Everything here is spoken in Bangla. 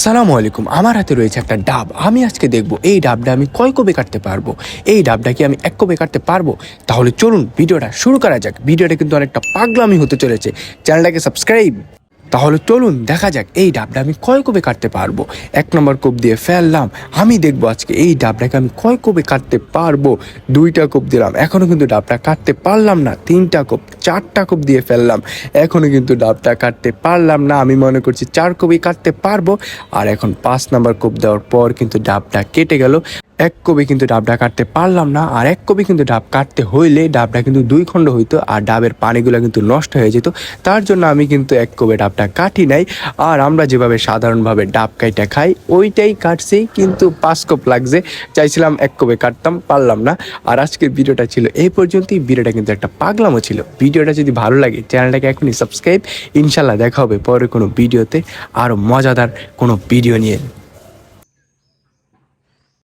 আসসালামু আলাইকুম। আমার হাতে রয়েছে একটা ডাব। আমি আজকে দেখব এই ডাবটা আমি কয় কবে কাটতে পারব? এই ডাবটা কি আমি এক কবে কাটতে পারব? তাহলে চলুন, ভিডিওটা শুরু করা যাক। ভিডিওটা কিন্তু অনেকটা পাগলামি হতে চলেছে। চ্যানেলটাকে সাবস্ক্রাইব! তাহলে চলুন দেখা যাক এই ডাবটা আমি কয় কবে কাটতে পারব। এক নম্বর কোপ দিয়ে ফেললাম, আমি দেখব আজকে এই ডাবটাকে আমি কয় কবে কাটতে পারব। দুইটা কোপ দিলাম, এখনও কিন্তু ডাবটা কাটতে পারলাম না। তিনটা কোপ, চারটা কোপ দিয়ে ফেললাম, এখনও কিন্তু ডাবটা কাটতে পারলাম না। আমি মনে করছি চার কবি কাটতে পারব। আর এখন পাঁচ নাম্বার কোপ দেওয়ার পর কিন্তু ডাবটা কেটে গেল। এক কবি কিন্তু ডাবটা কাটতে পারলাম না, আর এক কবি কিন্তু ডাব কাটতে হইলে ডাবটা কিন্তু দুই খণ্ড হইতো, আর ডাবের পানিগুলো কিন্তু নষ্ট হয়ে যেত। তার জন্য আমি কিন্তু এক কবে ডাবটা কাটি নাই, আর আমরা যেভাবে সাধারণভাবে ডাব কাইটা খাই, ওইটাই কাটছি, কিন্তু পাঁচ কোপ লাগছে। চাইছিলাম এক কবে কাটতাম, পারলাম না। আর আজকের ভিডিওটা ছিল এই পর্যন্তই। ভিডিওটা কিন্তু একটা পাগলামও ছিল। ভিডিওটা যদি ভালো লাগে, চ্যানেলটাকে এখনই সাবস্ক্রাইব ইনশাল্লাহ দেখা হবে পরে কোনো ভিডিওতে। আরও মজাদার কোনো ভিডিও নিয়ে।